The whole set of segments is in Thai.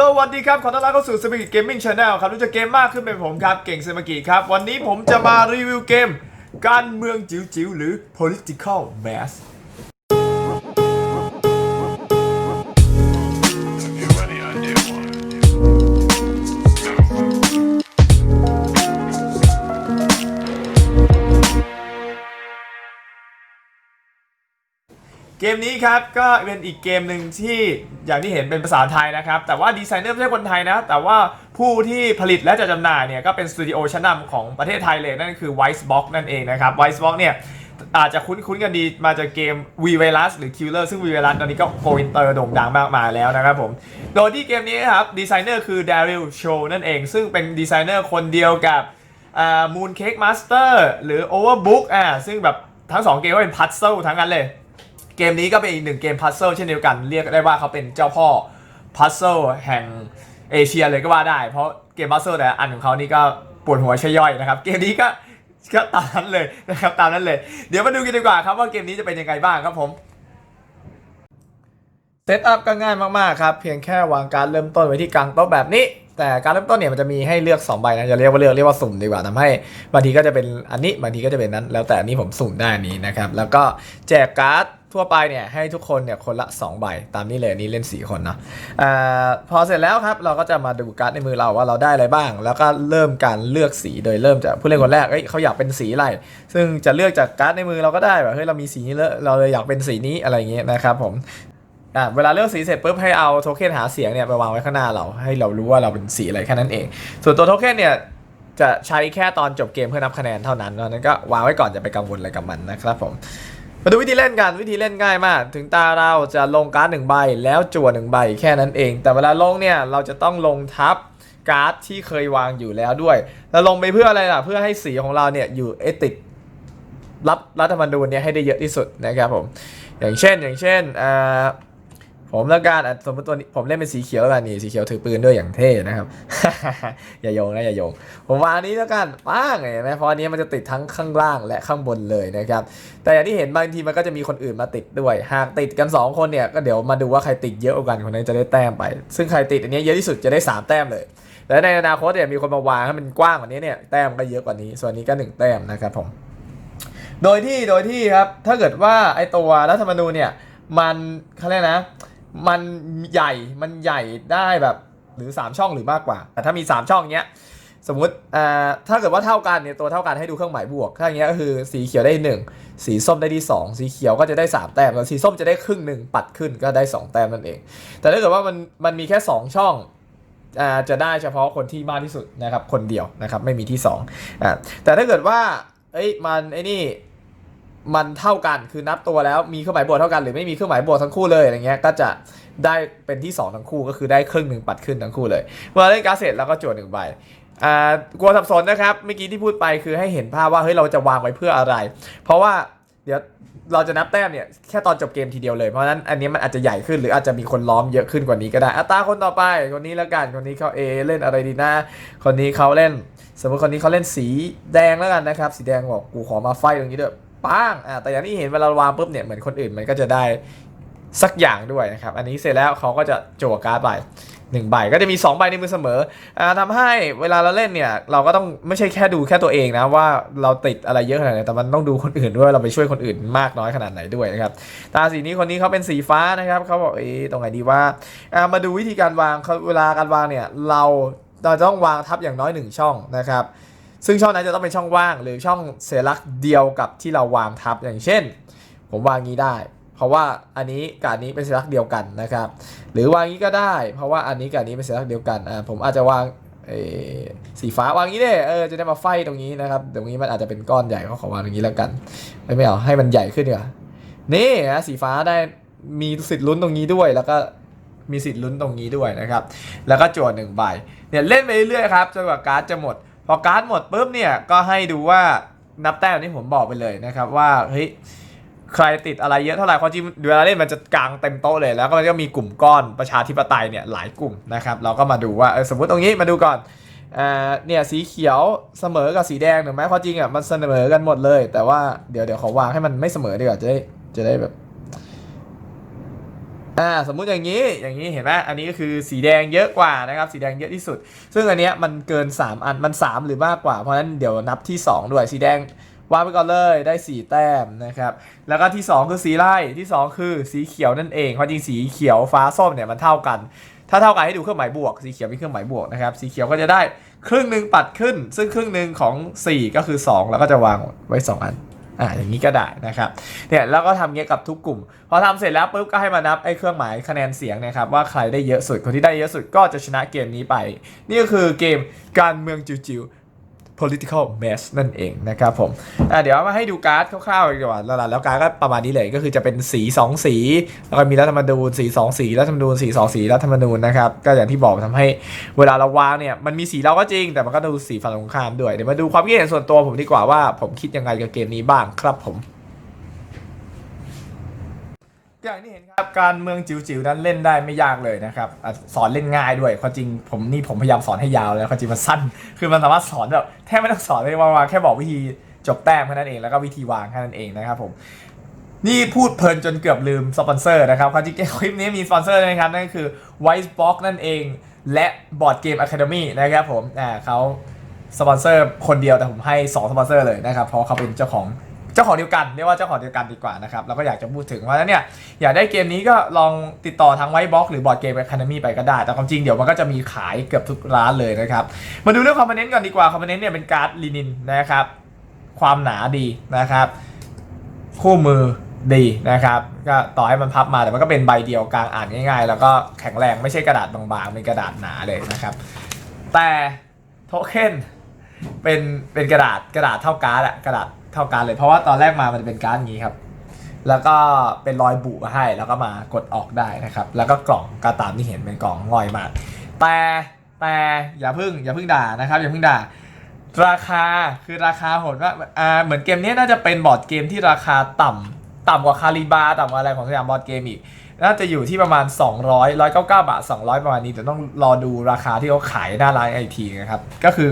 สวัสดีครับ ขอต้อนรับเข้าสู่ s m a g i Gaming Channel ครับรู้จักเกมมากขึ้นเป็นผมครับ เก่งสมิกิครับ วันนี้ผมจะมารีวิวเกม การเมืองจิ๋วๆ หรือ political mass มนี้ครับก็เป็นอีกเกมหนึ่งที่อย่างที่เห็นเป็นภาษาไทยนะครับ แต่ว่าดีไซเนอร์ไม่ใช่คนไทยนะ แต่ว่าผู้ที่ผลิตและจะจำหน่ายเนี่ยก็เป็นสตูดิโอชั้นนำของประเทศไทยเลย นั่นคือ Icebox นั่นเองนะครับ Icebox เนี่ยอาจจะคุ้นๆกันดีมาจากเกม V Virus หรือ Killer ซึ่ง V Virus ตอนนี้ก็โกอินเตอร์โด่งดังมากมายแล้วนะครับผม โดยที่เกมนี้ครับดีไซเนอร์คือ Daryl Show นั่นเอง ซึ่งเป็นดีไซเนอร์คนเดียวกับอ่า Moon Cake Master หรือ Overbook อ่าซึ่งแบบทั้งสองเกมก็เป็นพัซเซิลทั้งนั้นเลย เกมนี้ก็เป็นอีกหนึ่งเกมพัซเซิลเช่นเดียวกัน เรียกได้ว่าเขาเป็นเจ้าพ่อพัซเซิลแห่งเอเชียเลยก็ว่าได้ เพราะเกมพัซเซิลแต่ละอันของเขานี่ก็ปวดหัวใช่ย่อยนะครับ เกมนี้ก็ก็ตามนั้นเลยนะครับตามนั้นเลย เดี๋ยวมาดูกันดีกว่าครับว่าเกมนี้จะเป็นยังไงบ้างครับผมเซตอัพก็ง่ายมากๆครับ เพียงแค่วางการเริ่มต้นไว้ที่กลางโต๊ะแบบนี้ แต่การเริ่มต้นเนี่ยมันจะมีให้เลือก2ใบนะจะเรียกว่าเลือกเรียกว่าสุ่มดีกว่าทำให้บางทีก็จะเป็นอันนี้บางทีก็จะเป็นนั้น แล้วแต่อันนี้ผมสุ่มได้อันนี้นะครับ แล้วก็แจกการ์ดทั่วไปเนี่ยให้ทุกคนเนี่ยคนละ 2 ใบ ตามนี้เลยอันนี่เล่น 4 คนเนาะอ่าพอเสร็จแล้วครับเราก็จะมาดูการ์ดในมือเราว่าเราได้อะไรบ้าง แล้วก็เริ่มการเลือกสีโดยเริ่มจากผู้เล่นคนแรกเอ้ยเขาอยากเป็นสีอะไรซึ่งจะเลือกจากการ์ดในมือเราก็ได้แบบเฮ้ยเรามีสีนี้แล้วเราเลยอยากเป็นสีนี้อะไรอย่างเงี้ยนะครับผม อะเวลาเลือกสีเสร็จปุ๊บให้เอาโทเค็นหาเสียงเนี่ยไปวางไว้ข้างหน้าเราให้เรารู้ว่าเราเป็นสีอะไรแค่นั้นเอง ส่วนตัวโทเค็นเนี่ยจะใช้แค่ตอนจบเกมเพื่อนับคะแนนเท่านั้นเพราะนั้นก็วางไว้ก่อนจะไปกังวลอะไรกับมันนะครับผมมาดูวิธีเล่นกันวิธีเล่นง่ายมาก ถึงตาเราจะลงการ์ดหนึ่งใบแล้วจั่วหนึ่งใบแค่นั้นเอง แต่เวลาลงเนี่ยเราจะต้องลงทับการ์ดที่เคยวางอยู่แล้วด้วยแล้วลงไปเพื่ออะไรล่ะเพื่อให้สีของเราเนี่ยอยู่เอติดรับรัฐธรรมนูญเนี่ยให้ได้เยอะที่สุดนะครับผมอย่างเช่นอย่างเช่นอ่า ผมแล้วกันสมมติตัวนี้ผมเล่นเป็นสีเขียวแล้วกันนี่สีเขียวถือปืนด้วยอย่างเท่นะครับ อย่าโยงนะอย่าโยง ผมวางอันนี้แล้วกันป้างเห็นไหมเพราะอันนี้มันจะติดทั้งข้างล่างและข้างบนเลยนะครับ แต่อย่างที่เห็นบางทีมันก็จะมีคนอื่นมาติดด้วย หากติดกัน 2 คนเนี่ยก็เดี๋ยวมาดูว่าใครติดเยอะกว่ากันคนนั้นจะได้แต้มไป ซึ่งใครติดอันนี้เยอะที่สุดจะได้ 3 แต้มเลย และในอนาคตเนี่ยมีคนมาวางให้มันกว้างกว่านี้เนี่ยแต้มก็เยอะกว่านี้ ส่วนนี้ก็หนึ่งแต้มนะครับผม โดยที่โดยที่ครับถ้าเกิดว่าไอตัวรัฐธรรมนูญเนี่ยมันเขาเรียกนะ มันใหญ่มันใหญ่ได้แบบหรือ 3 ช่องหรือมากกว่า แต่ถ้ามี 3 ช่องเนี้ยสมมติอ่าถ้าเกิดว่าเท่ากันเนี่ยตัวเท่ากันให้ดูเครื่องหมายบวก ถ้าอย่างเงี้ยก็คือสีเขียวได้ 1 สีส้มได้ที่ 2 สีเขียวก็จะได้ 3 แต้มแล้วสีส้มจะได้ครึ่งหนึ่งปัดขึ้นก็ได้ 2 แต้มนั่นเอง แต่ถ้าเกิดว่ามันมันมีแค่ 2 ช่องอ่าจะได้เฉพาะคนที่มากที่สุดนะครับคนเดียวนะครับไม่มีที่2อ่าแต่ถ้าเกิดว่าเอ้ยมันไอ้นี่ มันเท่ากันคือนับตัวแล้วมีเครื่องหมายบวกเท่ากันหรือไม่มีเครื่องหมายบวกทั้งคู่เลยอะไรเงี้ยก็จะได้เป็นที่ 2 ทั้งคู่ก็คือได้ครึ่งหนึ่งปัดขึ้นทั้งคู่เลยเมื่อเล่นการ์ดเสร็จแล้วก็จวดหนึ่งใบอ่ากลัวสับสนนะครับเมื่อกี้ที่พูดไปคือให้เห็นภาพว่าเฮ้ยเราจะวางไว้เพื่ออะไร เพราะว่าเดี๋ยวเราจะนับแต้มเนี่ยแค่ตอนจบเกมทีเดียวเลยเพราะฉะนั้นอันนี้มันอาจจะใหญ่ขึ้นหรืออาจจะมีคนล้อมเยอะขึ้นกว่านี้ก็ได้อัตราคนต่อไปคนนี้แล้วกันคนนี้เขาเอเล่นอะไรดีนะคนนี้เขาเล่น สมมติคนนี้เขาเล่นสีแดงแล้วกันนะครับ สีแดงบอกกูขอมาไฟตรงนี้ด้วย ปางอ่าแต่อย่างที่เห็นเวลาวางปุ๊บเนี่ยเหมือนคนอื่นมันก็จะได้สักอย่างด้วยนะครับ อันนี้เสร็จแล้วเขาก็จะโจวการ์ดไปหนึ่งใบก็จะมี 2 ใบในมือเสมออ่าทำให้เวลาเราเล่นเนี่ย เราก็ต้องไม่ใช่แค่ดูแค่ตัวเองนะ ว่าเราติดอะไรเยอะขนาดไหนแต่มันต้องดูคนอื่นด้วยเราไปช่วยคนอื่นมากน้อยขนาดไหนด้วยนะครับตาสีนี้คนนี้เขาเป็นสีฟ้านะครับเขาบอกเอ๊ะตรงไหนดีว่าอ่ามาดูวิธีการวางเวลาการวางเนี่ยเราเราต้องวางทับอย่างน้อยหนึ่งช่องนะครับ ซึ่งช่องนั้นจะต้องเป็นช่องว่าง หรือช่องเสียลักเดียวกับที่เราวางทับอย่างเช่น ผมวางงี้ได้ เพราะว่าอันนี้กับอันนี้เป็นเสียลักเดียวกันนะครับ หรือวางงี้ก็ได้ เพราะว่าอันนี้กับอันนี้เป็นเสียลักเดียวกันอ่าผมอาจจะวางสีฟ้าวางงี้ได้เออจะได้มาไฟตรงนี้นะครับตรงนี้มันอาจจะเป็นก้อนใหญ่เขาขอวางตรงนี้แล้วกัน ไม่ไม่เอาให้มันใหญ่ขึ้นดีกว่านี่นะสีฟ้าได้มีสิทธิ์ลุ้นตรงนี้ด้วย แล้วก็มีสิทธิ์ลุ้นตรงนี้ด้วยนะครับ แล้วก็จวดหนึ่งใบเนี่ยเล่นไปเรื่อยๆครับจนกว่าการ์ดจะหมด พอการ์ดหมดปุ๊บเนี่ยก็ให้ดูว่านับแต้มที่ผมบอกไปเลยนะครับว่าเฮ้ยใครติดอะไรเยอะเท่าไหร่ความจริงเวลาเล่นมันจะกลางเต็มโต๊ะเลย แล้วก็มันก็มีกลุ่มก้อนประชาธิปไตยเนี่ยหลายกลุ่มนะครับเราก็มาดูว่าสมมติตรงนี้มาดูก่อนอ่าเนี่ยสีเขียวเสมอกับสีแดงถูกไหมความจริงอะมันเสมอกันหมดเลย แต่ว่าเดี๋ยวเดี๋ยวขอวางให้มันไม่เสมอดีกว่าจะได้จะได้แบบ อ่าสมมุติอย่างนี้อย่างนี้เห็นไหมอันนี้ก็คือสีแดงเยอะกว่านะครับสีแดงเยอะที่สุด ซึ่งอันเนี้ยมันเกิน 3 อันมัน 3 หรือมากกว่าเพราะฉะนั้นเดี๋ยวนับที่ 2 ด้วยสีแดงวางไปก่อนเลยได้ 4 แต้มนะครับแล้วก็ที่ 2 คือสีไล่ที่ 2 คือสีเขียวนั่นเองเพราะจริงสีเขียวฟ้าส้มเนี่ยมันเท่ากัน ถ้าเท่ากันให้ดูเครื่องหมายบวก สีเขียวมีเครื่องหมายบวกนะครับสีเขียวก็จะได้ครึ่งหนึ่งปัดขึ้น ซึ่งครึ่งหนึ่งของ 4 ก็คือ 2 แล้วก็จะวางไว้ 2 อัน อ่าอย่างนี้ก็ได้นะครับเนี่ยแล้วก็ทำเงี้ยกับทุกกลุ่ม พอทำเสร็จแล้วปุ๊บก็ให้มานับไอ้เครื่องหมายคะแนนเสียงนะครับว่าใครได้เยอะสุดคนที่ได้เยอะสุดก็จะชนะเกมนี้ไป นี่ก็คือเกมการเมืองจิ๋วๆ political mess นั่นเองนะครับผมอ่เดี๋ยวมาให้ดูการ์ดคร่าวๆดีกว่าแล้วแล้วการ์ดก็ประมาณนี้เลยก็คือจะเป็นสี 2 สี แล้วก็มีรัฐธรรมนูญสี 2 สีรัฐธรรมนูญสี2สีรัฐธรรมนูญนะครับ ก็อย่างที่บอกทำให้เวลาเราวางเนี่ย มันมีสีเราก็จริง แต่มันก็ดูสีฝั่งตรงข้ามด้วย เดี๋ยวมาดูความคิดเห็นส่วนตัวผมดีกว่าว่าผมคิดยังไงกับเกมนี้บ้างครับผม อย่างที่เห็นครับการเมืองจิ๋วๆนั้นเล่นได้ไม่ยากเลยนะครับอะสอนเล่นง่ายด้วยความจริงผมนี่ผมพยายามสอนให้ยาวแล้วความจริงมันสั้น คือมันสามารถสอนแบบแทบไม่ต้องสอนเลยว่างๆแค่บอกวิธีจบแต้มแค่นั้นเองแล้วก็วิธีวางแค่นั้นเองนะครับผมนี่พูดเพลินจนเกือบลืมสปอนเซอร์นะครับความจริงคลิปนี้มีสปอนเซอร์นะครับนั่นก็คือ Whitebox นั่นเอง และ Board Game Academy นะครับผมอ่าเขาสปอนเซอร์คนเดียวแต่ผมให้ 2 สปอนเซอร์เลยนะครับเพราะเขาเป็นเจ้าของ เจ้าของเดียวกันเรียกว่าเจ้าของเดียวกันดีกว่านะครับแล้วก็อยากจะพูดถึงว่าแล้วเนี่ยอยากได้เกมนี้ก็ลองติดต่อทางไวบ็อกหรือบอร์ดเกม a อ a d e m y ไปก็ได้ แต่ความจริงเดี๋ยวมันก็จะมีขายเกือบทุกร้านเลยนะครับมาดูเรื่องคอมโพเนนต์ก่อนดีกว่าคอมโพเนนต์เนี่ยเป็นการ์ดลินินนะครับความหนาดีนะครับคู่มือดีนะครับก็ต่อให้มันพับมาแต่มันก็เป็นใบเดียวกลางอ่านง่าย ๆ แล้วก็แข็งแรงไม่ใช่กระดาษบางๆเป็นกระดาษหนาเลยนะครับ แต่โทเค็นเป็นเป็นกระดาษกระดาษเท่าการ์ดอะกระดาษ เท่าการ์ดเลย เพราะว่าตอนแรกมามันจะเป็นการ์ดอย่างนี้ครับ แล้วก็เป็นรอยบุมาให้ แล้วก็มากดออกได้นะครับ แล้วก็กล่องก็ตามที่เห็นเป็นกล่องง่อยมาก แต่แต่อย่าพึ่งอย่าพึ่งด่านะครับอย่าพึ่งด่า ราคาคือราคาโหดมาอ่าเหมือนเกมนี้น่าจะเป็นบอร์ดเกมที่ราคาต่ำต่ำกว่าคาลิบาต่ำกว่าอะไรของสยามบอร์ดเกมอีกน่าจะอยู่ที่ประมาณ 200 199 บาท 200 ประมาณนี้แต่ต้องรอดูราคาที่เขาขายหน้าร้านไอทีนะครับ ก็คือ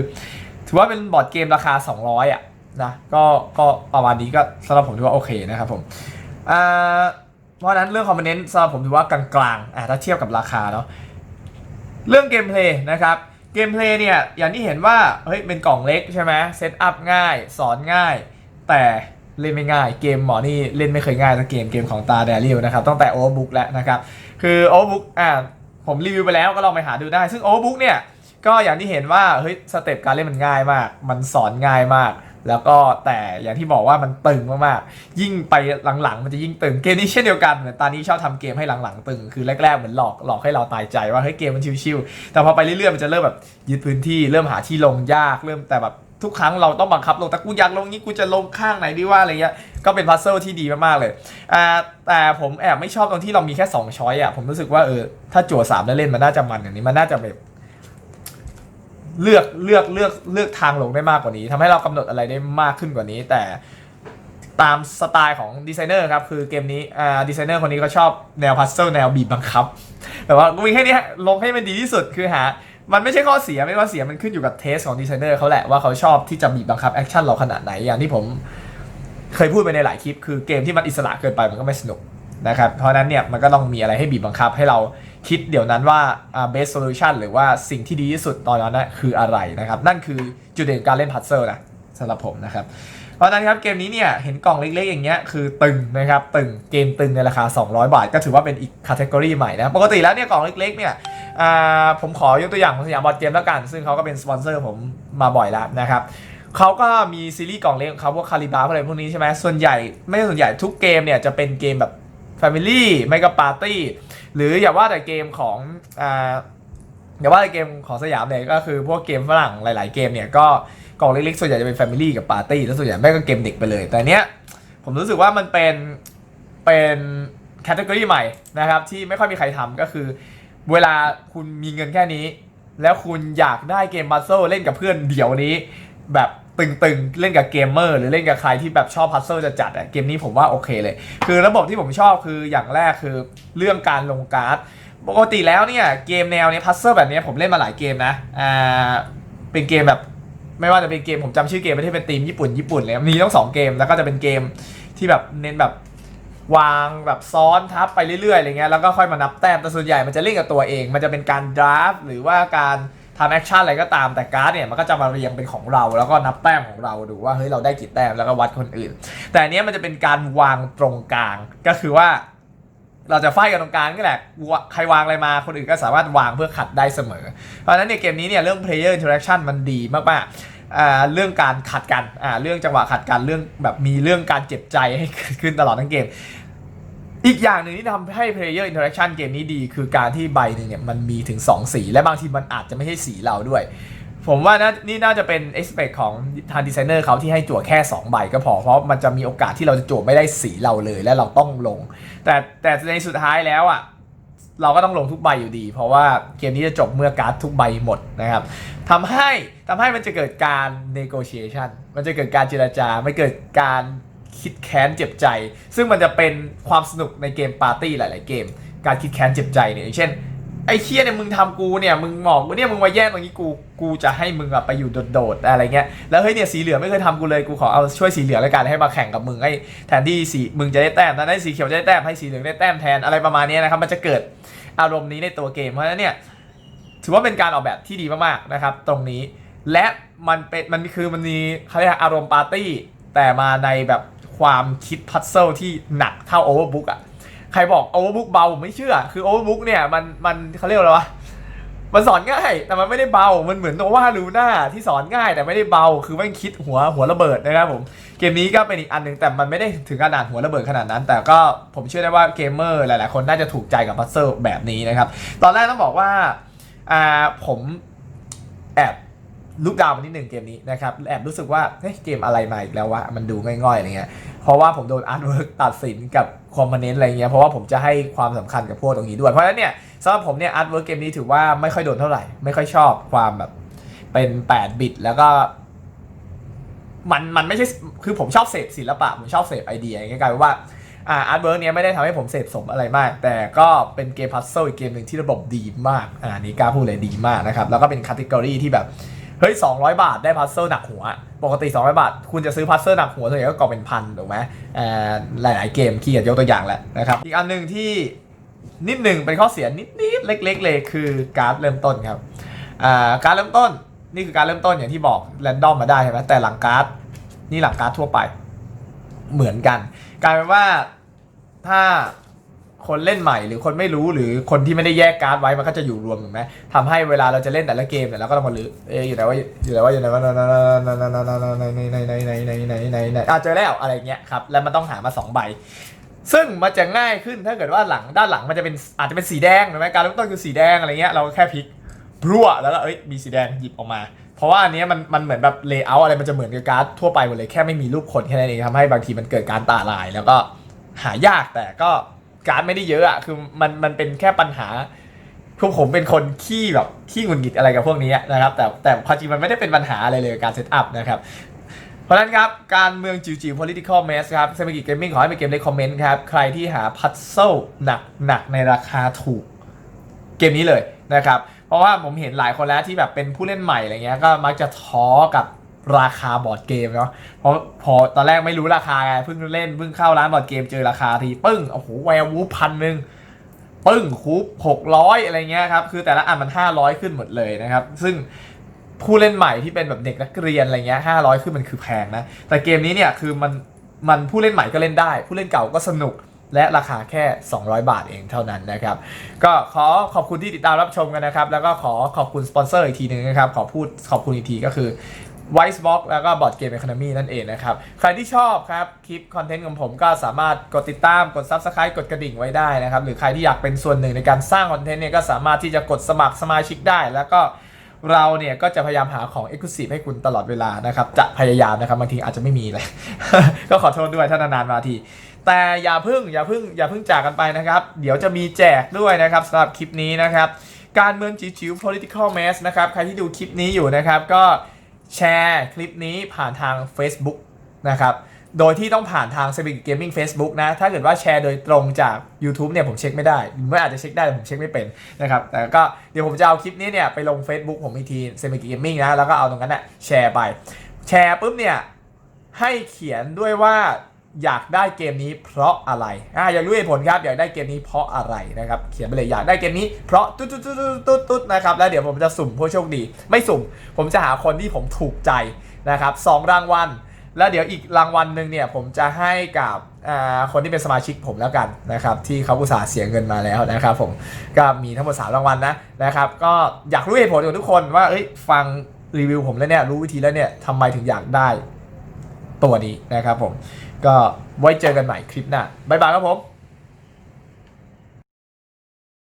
ถือว่าเป็นบอร์ดเกมราคา 200 อะ นะก็ก็ประมาณนี้ก็สำหรับผมถือว่าโอเคนะครับผมเพราะนั้นเรื่องคอมเนนต์สำหรับผมถือว่ากลางๆอะถ้าเทียบกับราคาเนาะเรื่องเกมเพลย์นะครับเกมเพลย์เนี่ยอย่างที่เห็นว่าเฮ้ยเป็นกล่องเล็กใช่ไหมเซตอัพง่าย สอนง่าย แต่เล่นไม่ง่ายเกมหมอนี่เล่นไม่เคยง่ายสักเกมเกมของตาแดริวนะครับตั้งแต่โอเวอร์บุ๊กแล้วนะครับคือโอเวอร์บุ๊กอ่าผมรีวิวไปแล้วก็ลองไปหาดูได้ ซึ่งโอเวอร์บุ๊กเนี่ยก็อย่างที่เห็นว่าเฮ้ยสเต็ปการเล่นมันง่ายมาก มันสอนง่ายมาก แล้วก็แต่อย่างที่บอกว่ามันตึงมากๆ ยิ่งไปหลังๆ มันจะยิ่งตึง เกมนี้เช่นเดียวกันเหมือนตอนนี้ชอบทำเกมให้หลังๆ ตึง คือแรกๆ เหมือนหลอกหลอกให้เราตายใจว่าเฮ้ยเกมมันชิวๆ แต่พอไปเรื่อยๆ มันจะเริ่มแบบยึดพื้นที่ เริ่มหาที่ลงยาก เริ่มแต่แบบทุกครั้งเราต้องบังคับลงแต่กูอยากลงนี้กูจะลงข้างไหนดีว่าอะไรเงี้ย ก็เป็นพัซเซิลที่ดีมากๆเลยอ่าแต่ผมแอบไม่ชอบตรงที่เรามีแค่2ช้อยอะ ผมรู้สึกว่าเออถ้าจั่วสามแล้วเล่นมันน่าจะมันอย่างนี้มันน่าจะแบบ เลือกเลือกเลือกเลือกทางลงได้มากกว่านี้ทำให้เรากำหนดอะไรได้มากขึ้นกว่านี้ แต่ตามสไตล์ของดีไซเนอร์ครับ คือเกมนี้อ่าดีไซเนอร์คนนี้ก็ชอบแนวพัซเซิลแนวบีบบังคับแบบว่ากูมีแค่นี้ลงให้มันดีที่สุดคือหา มันไม่ใช่ข้อเสียไม่ว่าเสียมันขึ้นอยู่กับเทสของดีไซเนอร์เขาแหละว่าเขาชอบที่จะบีบบังคับแอคชั่นเราขนาดไหนอย่างที่ผมเคยพูดไปในหลายคลิป คือเกมที่มันอิสระเกินไปมันก็ไม่สนุก นะครับเพราะนั้นเนี่ยมันก็ต้องมีอะไรให้บีบบังคับให้เราคิดเดี๋ยวนั้นว่า best solution หรือว่าสิ่งที่ดีที่สุดตอนนั้นนะคืออะไรนะครับ นั่นคือจุดเด่นการเล่นพัซเซิลนะสำหรับผมนะครับเพราะนั้นครับเกมนี้เนี่ยเห็นกล่องเล็กๆอย่างเงี้ยคือตึงนะครับตึงเกมตึงในราคา 200 บาท ก็ถือว่าเป็นอีกคาต e กรีใหม่นะปกติแล้วเนี่ยกล่องเล็กๆเนี่ยผมขอยกตัวอย่างของสยามบอร์ดเกมแล้วกัน ซึ่งเขาก็เป็นสปอนเซอร์ผมมาบ่อยแล้วนะครับเขาก็มีซีรีส์กล่องเล็กของเขาพวกคาริบาอะไรพวกนี้ใช่ไหมส่วนใหญ่ไม่ใช่ส่วนใหญ่ทุกเกมเนี่ยจะเป็นเกมแบบ Family ไม่ก็ปาร์ตี้หรืออย่าว่าแต่เกมของอ่าอย่าว่าแต่เกมของสยามเนี่ยก็คือพวกเกมฝรั่งหลาย ๆ เกมเนี่ยก็กล่องเล็กๆส่วนใหญ่จะเป็น Family กับปาร์ตี้แล้วส่วนใหญ่ไม่ก็เกมเด็กไปเลย แต่เนี้ยผมรู้สึกว่ามันเป็นเป็นแคตตากรีใหม่นะครับที่ไม่ค่อยมีใครทำก็คือ เวลาคุณมีเงินแค่นี้ แล้วคุณอยากได้เกมบัซเซิลเล่นกับเพื่อนเดี๋ยวนี้ แบบตึงๆ เล่นกับเกมเมอร์หรือเล่นกับใครที่แบบชอบพัซเซิลจะจัดอะเกมนี้ผมว่าโอเคเลย คือระบบที่ผมชอบคืออย่างแรกคือเรื่องการลงการ์ดปกติแล้วเนี่ยเกมแนวเนี้พัซเซิลแบบนี้ผมเล่นมาหลายเกมนะอ่าเป็นเกมแบบไม่ว่าจะเป็นเกมผมจำชื่อเกมไม่ได้เป็นทีมญี่ปุ่นญี่ปุ่นเลยมีต้องสองเกมแล้วก็จะเป็นเกมที่แบบเน้นแบบวางแบบซ้อนทับไปเรื่อยๆอะไรเงี้ยแล้วก็ค่อยมานับแต้มแต่ส่วนใหญ่มันจะเล่นกับตัวเอง มันจะเป็นการดราฟหรือว่าการ ทำแอคชั่นอะไรก็ตามแต่การ์ดเนี่ยมันก็จะมาเรียงเป็นของเรา แล้วก็นับแต้มของเราดูว่าเฮ้ยเราได้กี่แต้มแล้วก็วัดคนอื่น แต่อันเนี้ยมันจะเป็นการวางตรงกลางก็คือว่า เราจะไฟกันตรงกลางนี่แหละใครวางอะไรมาคนอื่นก็สามารถวางเพื่อขัดได้เสมอ เพราะฉะนั้นในเกมนี้เนี่ยเรื่อง player interaction มันดีมากๆอ่าเรื่องการขัดกันอ่าเรื่องจังหวะขัดกัน เรื่องแบบมีเรื่องการเจ็บใจให้เกิดขึ้นตลอดทั้งเกม อีกอย่างหนึ่งที่ทำให้ player interaction เกมนี้ดี คือการที่ใบหนึ่งเนี่ยมันมีถึง 2 สี และบางทีมันอาจจะไม่ใช่สีเราด้วย ผมว่านะนี่น่าจะเป็น expect ของทางดีไซเนอร์เขาที่ให้จั่วแค่ 2 ใบก็พอ เพราะมันจะมีโอกาสที่เราจะจั่วไม่ได้สีเราเลยและเราต้องลง แต่แต่ในสุดท้ายแล้วอะเราก็ต้องลงทุกใบอยู่ดี เพราะว่าเกมนี้จะจบเมื่อการ์ดทุกใบหมดนะครับทำให้ทำให้มันจะเกิดการ negotiation มันจะเกิดการเจรจา ไม่เกิดการ คิดแค้นเจ็บใจ ซึ่งมันจะเป็นความสนุกในเกมปาร์ตี้หลาย ๆ เกม การคิดแค้นเจ็บใจเนี่ยอย่างเช่นไอ้เคียเนี่ยมึงทำกูเนี่ยมึงหมอกกูเนี่ยมึงมาแย่งตรงนี้กูกูจะให้มึงอะไปอยู่โดดๆอะไรเงี้ยแล้วเฮ้ยเนี่ยสีเหลืองไม่เคยทำกูเลยกูขอเอาช่วยสีเหลืองแล้วกันให้มาแข่งกับมึงให้แทนที่สีมึงจะได้แต้มแทนที่สีเขียวจะได้แต้มให้สีเหลืองได้แต้มแทนอะไรประมาณนี้นะครับมันจะเกิดอารมณ์นี้ในตัวเกมเพราะฉะนั้นเนี่ยถือว่าเป็นการออกแบบที่ดีมากๆนะครับตรงนี้และมันเป็นมันคือมันมีเขาเรียกอารมณ์ปาร์ตี้แต่มาในแบบ ความคิดพัซเซิลที่หนักเท่าโอเวอร์บุ๊กอะใครบอกโอเวอร์บุ๊กเบาผมไม่เชื่อ คือโอเวอร์บุ๊กเนี่ยมันมันเขาเรียกว่าอะไรวะมันสอนง่ายแต่มันไม่ได้เบา มันเหมือนโนวาลูน่าที่สอนง่ายแต่ไม่ได้เบา คือแม่งคิดหัวหัวระเบิดนะครับผม เกมนี้ก็เป็นอีกอันหนึ่งแต่มันไม่ได้ถึงขนาดหัวระเบิดขนาดนั้น แต่ก็ผมเชื่อได้ว่าเกมเมอร์หลาย ๆ คนน่าจะถูกใจกับพัซเซิลแบบนี้นะครับ ตอนแรกต้องบอกว่าอ่าผมแอบ ลุกดาวมานิดหนึ่งเกมนี้นะครับแอบรู้สึกว่าเฮ้ยเกมอะไรมาอีกแล้ววะมันดูง่อยๆอะไรเงี้ยเพราะว่าผมโดนอาร์ตเวิร์กตัดสินกับคอมโพเนนต์อะไรเงี้ยเพราะว่าผมจะให้ความสำคัญกับพวกตรงนี้ด้วย เพราะฉะนั้นเนี่ยสำหรับผมเนี่ยอาร์ตเวิร์กเกมนี้ถือว่าไม่ค่อยโดนเท่าไหร่ ไม่ค่อยชอบความแบบเป็น 8 บิตแล้วก็มันมันไม่ใช่คือผมชอบเสพศิลปะผมชอบเสพไอเดียอย่างเงี้ยกลายเป็นว่าอ่าอาร์ตเวิร์กเนี้ยไม่ได้ทำให้ผมเสพสมอะไรมาก แต่ก็เป็นเกมพัซเซิลอีกเกมหนึ่งที่ระบบดีมากอ่านี่กล้าพูดเลยดีมากนะครับแล้วก็เป็นคัตติกรีที่แบบ เฮ้ย200บาทได้พัซเซิลหนักหัว ปกติ 200 บาท คุณจะซื้อพัซเซิลหนักหัวส่วนใหญ่ก็กล่องเป็นพันถูกไหมอ่าหลายๆเกมขี้เกียจยกตัวอย่างแหละนะครับ อีกอันหนึ่งที่นิดหนึ่งเป็นข้อเสียนิดๆเล็ก ๆ เลยคือการ์ดเริ่มต้นครับอ่าการดเริ่มต้นนี่คือการเริ่มต้นอย่างที่บอกแรนดอมมาได้ใช่ไหมแต่หลังการ์ดนี่หลังการ์ดทั่วไปเหมือนกัน กลายเป็นว่าถ้า คนเล่นใหม่หรือคนไม่รู้หรือคนที่ไม่ได้แยกการ์ดไว้มันก็จะอยู่รวมถูกไหมทำให้เวลาเราจะเล่นแต่ละเกมเนี่ยเราก็ต้องมาลื้อเอะอยู่ไหนว่าอยู่ไหนว่าอยู่ไหนว่าในในในในในในในในในอะเจอแล้วอะไรเงี้ยครับแล้วมันต้องหามาสองใบซึ่งมันจะง่ายขึ้นถ้าเกิดว่าหลังด้านหลังมันจะเป็นอาจจะเป็นสีแดงถูกไหมการเริ่มต้นคือสีแดงอะไรเงี้ยเราแค่พลิกพรั่วแล้วก็เอ้ยมีสีแดงหยิบออกมา เพราะว่าอันนี้มันมันเหมือนแบบเลเยอร์อะไรมันจะเหมือนกับการ์ดทั่วไปหมดเลยแค่ไม่มีรูปคนแค่นั้นเองทำให้บางทีมันเกิดการตาลายแล้วก็หายากแต่ก็ การ์ดไม่ได้เยอะอะคือมันมันเป็นแค่ปัญหาพวกผมเป็นคนขี้แบบขี้หงุดหงิดอะไรกับพวกนี้นะครับ แต่แต่ความจริงมันไม่ได้เป็นปัญหาอะไรเลยการเซตอัพนะครับเพราะนั้นครับ การเมืองจิวจิว political mess ครับเซมิกิเกมมิ่งขอให้เป็นเกมในคอมเมนต์ครับ ใครที่หาพัซเซิลหนักหนักในราคาถูกเกมนี้เลยนะครับ เพราะว่าผมเห็นหลายคนแล้วที่แบบเป็นผู้เล่นใหม่อะไรเงี้ยก็มักจะท้อกับ ราคาบอร์ดเกมเนาะเพราะพอตอนแรกไม่รู้ราคาไงเพิ่งเล่นเพิ่งเข้าร้านบอร์ดเกมเจอราคาทีปึ้งโอ้โหแวร์วูฟพันหนึ่งปึ้งคูปหกร้อยอะไรเงี้ยครับคือแต่ละอันมันห้าร้อยขึ้นหมดเลยนะครับ ซึ่งผู้เล่นใหม่ที่เป็นแบบเด็กนักเรียนอะไรเงี้ยห้าร้อยขึ้นมันคือแพงนะ แต่เกมนี้เนี่ยคือมันมันผู้เล่นใหม่ก็เล่นได้ ผู้เล่นเก่าก็สนุกและราคาแค่ 200 บาทเองเท่านั้นนะครับ ก็ขอขอบคุณที่ติดตามรับชมกันนะครับ แล้วก็ขอขอบคุณสปอนเซอร์อีกทีหนึงนะครับ ขอพูดขอบคุณอีกทีก็คือ w i c e b o x แล้วก็ Board Game Economy นั่นเองนะครับ ใครที่ชอบครับ คลิปคอนเทนต์ของผมก็สามารถกดติดตามกด Subscribe กดกระดิ่งไว้ได้นะครับ หรือใครที่อยากเป็นส่วนหนึ่งในการสร้างคอนเทนต์เนี่ยก็สามารถที่จะกดสมัครสมาชิกได้ แล้วก็เราเนี่ยก็จะพยายามหาของ Exclusive ให้คุณตลอดเวลานะครับ จะพยายามนะครับบางทีอาจจะไม่มีเลย ก็ขอโทษด้วยถ้านานๆมาที แต่อย่าพึ่งอย่าพึ่งอย่าพึ่งจากกันไปนะครับ เดี๋ยวจะมีแจกด้วยนะครับสำหรับคลิปนี้นะครับ การเมืองจิ๋ว political mess นะครับใครที่ดูคลิปนี้อยู่นะครับก็ แชร์คลิปนี้ผ่านทาง Facebook นะครับ โดยที่ต้องผ่านทาง Civic Gaming Facebook นะ ถ้าเกิดว่าแชร์โดยตรงจาก YouTube เนี่ยผมเช็คไม่ได้หรือไม่อาจจะเช็คได้แต่ผมเช็คไม่เป็นนะครับ แต่ก็เดี๋ยวผมจะเอาคลิปนี้เนี่ยไปลง Facebook ผมอีกที Civic Gaming นะ แล้วก็เอาตรงนั้นน่ะแชร์ไป แชร์ปุ๊บเนี่ยให้เขียนด้วยว่า อยากได้เกมนี้เพราะอะไรอ่าอยากรู้เหตุผลครับอยากได้เกมนี้เพราะอะไรนะครับเขียนไปเลยอยากได้เกมนี้เพราะตุ๊ดตุ๊ดตุ๊ดตุ๊ดตุ๊ดตุ๊ดนะครับแล้วเดี๋ยวผมจะสุ่มผู้โชคดี ไม่สุ่ม ผมจะหาคนที่ผมถูกใจนะครับสองรางวัลแล้วเดี๋ยวอีกรางวัลหนึ่งเนี่ยผมจะให้กับอ่าคนที่เป็นสมาชิกผมแล้วกันนะครับที่เขาอุตส่าห์เสียเงินมาแล้วนะครับผมก็มีทั้งหมด3รางวัลนะนะครับก็อยากรู้เหตุผลของทุกคนว่าเอ้ยฟังรีวิวผมแล้วเนี่ยรู้วิธีแล้วเนี่ยทำไมถึงอยากได้ตัวนี้นะครับผม ก็ไว้เจอกันใหม่คลิปหน้าบ๊ายบายครับผม